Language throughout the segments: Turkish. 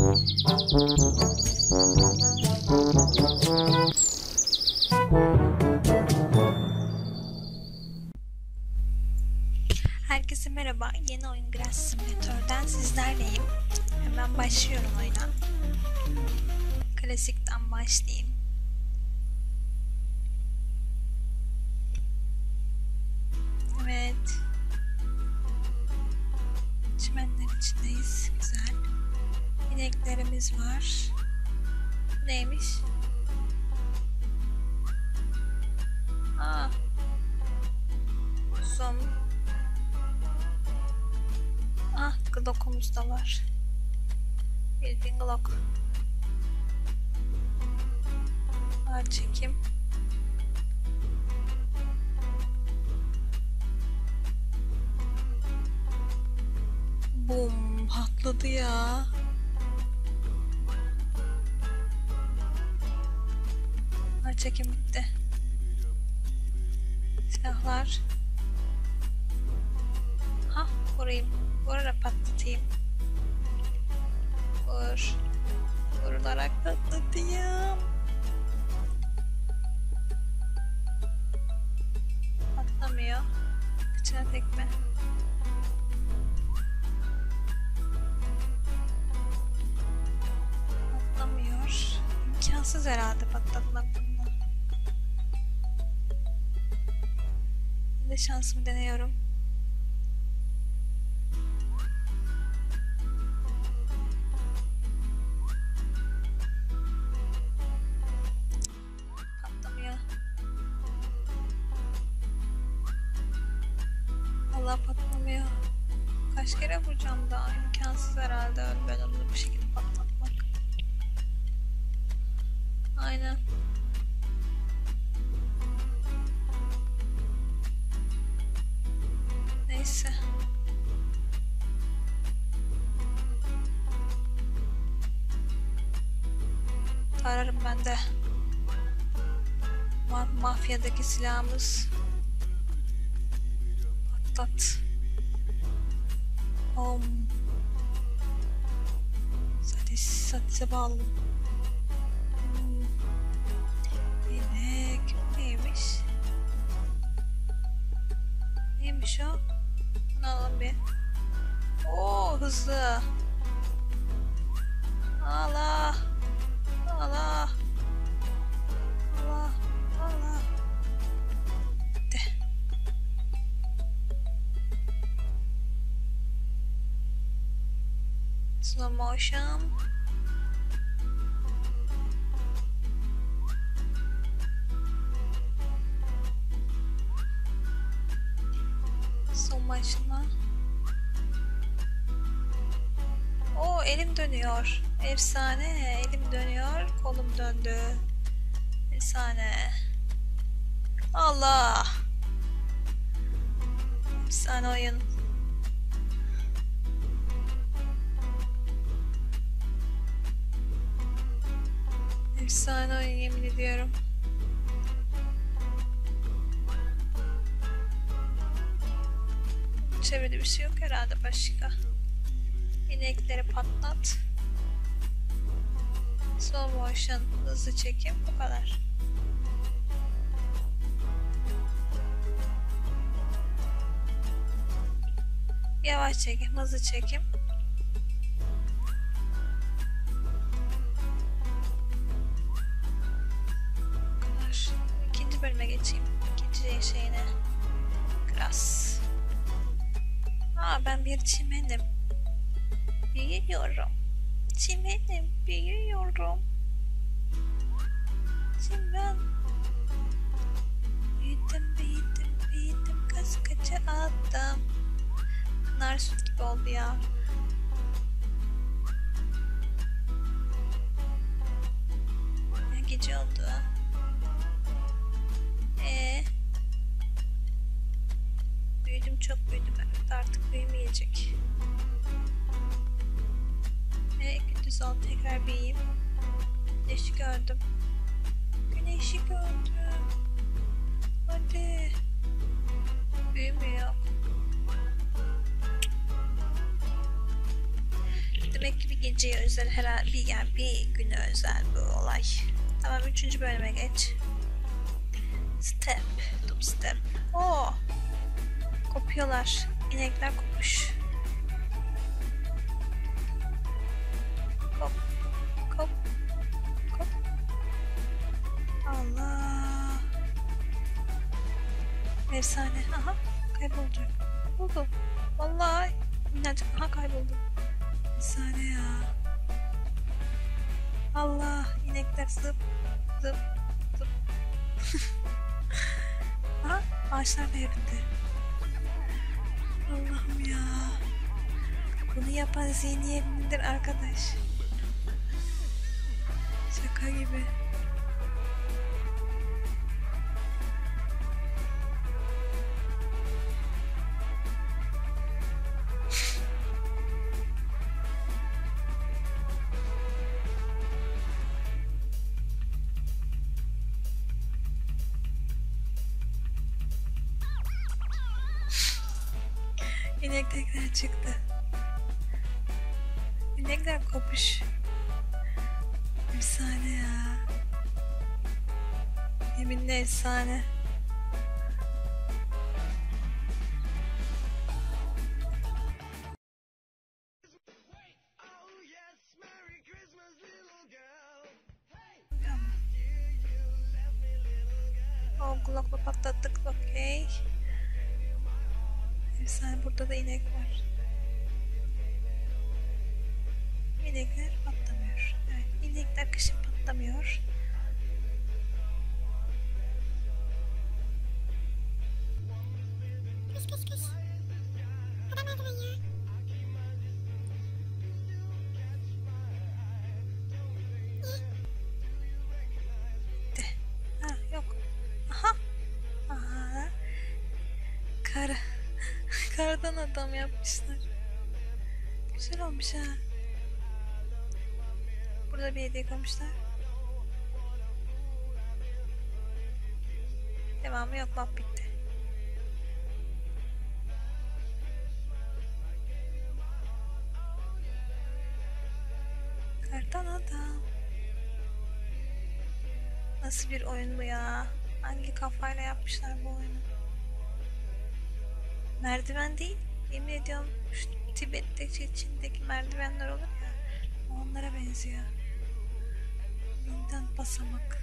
Herkese merhaba. Yeni oyun Grass Simulator'dan sizlerleyim. Hemen başlıyorum oyuna. Klasikten başlayayım. Evet. Çimenler içindeyiz. Güzel. İneklerimiz var. Neymiş? Aa. Zoom. Ah, Glock'umuz da var. Bildiğin Glock. Ağır çekim. Bum, patladı ya. Çekim bitti. Silahlar. Ha, vurayım. Vurarak patlatayım. Vur. Vurularak patlatayım. Patlamıyor. Kıçına tekme. Patlamıyor. İmkansız herhalde patlatmak de şansımı deniyorum. Patlamıyor. Allah patlamıyor. Kaç kere vuracağım daha imkansız herhalde ben onu bu şekilde patlatmak. Aynen. Neyse. Tararım ben de. Ma mafyadaki silahımız. Patlat. Om. Sadis, sadise bağlı. Neymiş? Neymiş o? Alalım bir. Oo hızlı. Allah. Allah. Allah. Allah. De. Slow motion. Dönüyor. Efsane. Elim dönüyor. Kolum döndü. Efsane. Allah. Efsane oyun. Efsane oyun yemin ediyorum. Çevrede bir şey yok herhalde başka. İnekleri patlat. Slow motion, hızlı çekim bu kadar. Yavaş çekim, hızlı çekim. İkinci bölüme geçeyim. İkinci şeyine. Grass. Aa ben bir çimenim. Büyüyorum. Çimenim büyüyorum. Çimen. Büyüdüm büyüdüm büyüdüm kaç kaça attım. Nar süt gibi oldu ya. Ya gece oldu. Ee, büyüdüm çok büyüdüm. Evet artık büyümeyecek. Ve gündüz oldu tekrar büyüyeyim. Güneşi gördüm. Güneşi gördüm. Hadi. Büyümüyor. Demek ki bir geceye özel herhalde bir, yani bir güne özel bu olay. Tamam üçüncü bölüme geç. Step, top step. Oo. Kopuyorlar. İnekler kopmuş. Efsane. Aha kayboldu. Buldu. Vallahi minnacık. Aha kayboldu. Efsane ya. Allah inekler zıp zıp zıp. Aha ağaçlar da yerinde. Allah'ım ya. Bunu yapan zihniyetlidir arkadaş. Şaka gibi. İnek tekrar çıktı. İnekler kopuş. Efsane ya. Yeminle efsane. Girl. O kulakla patlattık. Okey. Efsane. Burada da inek var. İnekler patlamıyor. Evet. inekler kışın patlamıyor. Kış kış kış. Adam öldürün ya. De. Ha yok. Aha. Aha. Kar. Kardan adam yapmışlar. Güzel olmuş ha. Burada bir hediye koymuşlar. Devamı yok bak bitti. Kardan adam. Nasıl bir oyun bu ya? Hangi kafayla yapmışlar bu oyunu? Merdiven değil. Yemin ediyorum şu Tibet'teki Çin'deki merdivenler olur ya. Onlara benziyor. Binden basamak.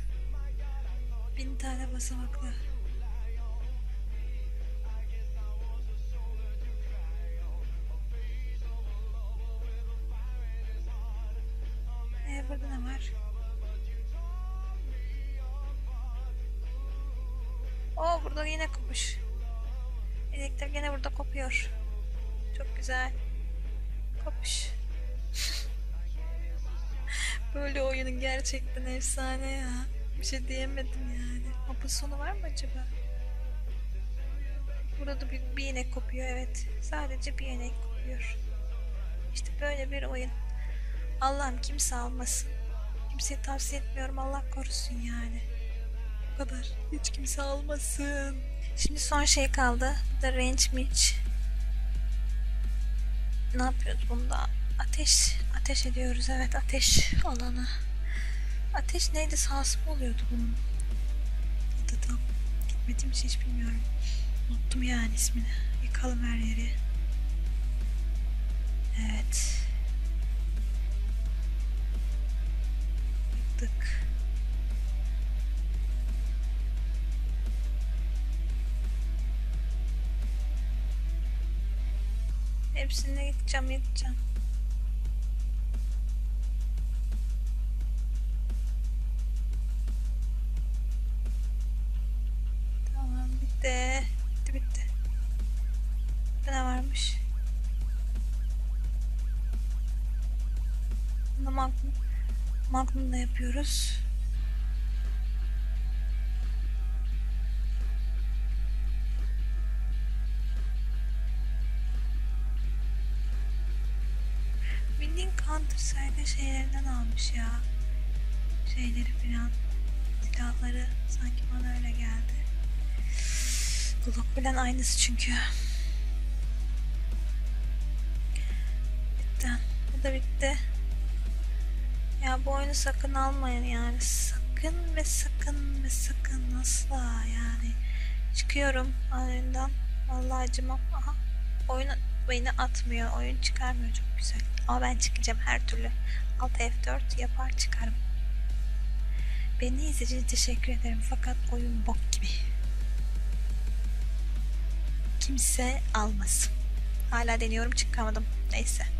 Bin tane basamaklı. Ee, burada ne var? Oo burada yine kopmuş. İnekler gene burada kopuyor. Çok güzel. Kopuş. Böyle oyunun gerçekten efsane ya. Bir şey diyemedim yani. Mapın sonu var mı acaba? Burada bir, bir inek kopuyor evet. Sadece bir inek kopuyor. İşte böyle bir oyun. Allah'ım kimse almasın. Kimseye tavsiye etmiyorum Allah korusun yani. Bu kadar. Hiç kimse almasın. Şimdi son şey kaldı. Da range mitch. Ne yapıyoruz bunda? Ateş. Ateş ediyoruz evet ateş alanı. Ateş neydi sahası mı oluyordu bunun? Tam gitmediğim hiç bilmiyorum. Unuttum yani ismini. Yıkalım her yeri. Evet. Yıktık. Hepsini yıkacağım yıkacağım. Tamam bitti. Bitti bitti. Burada ne varmış? Bunda magnum. Magnum da yapıyoruz. Şeylerinden almış ya. Şeyleri filan. Silahları sanki bana öyle geldi. Glock filan aynısı çünkü. Bitti. Bu da bitti. Ya bu oyunu sakın almayın yani. Sakın ve sakın ve sakın asla yani. Çıkıyorum oyundan. Vallahi acımam. Aha. Oyun beni atmıyor. Oyun çıkarmıyor çok güzel. Ama ben çıkacağım her türlü. Alt F4 yapar çıkarım. Beni izlediğiniz teşekkür ederim. Fakat oyun bok gibi. Kimse almasın. Hala deniyorum çıkamadım. Neyse.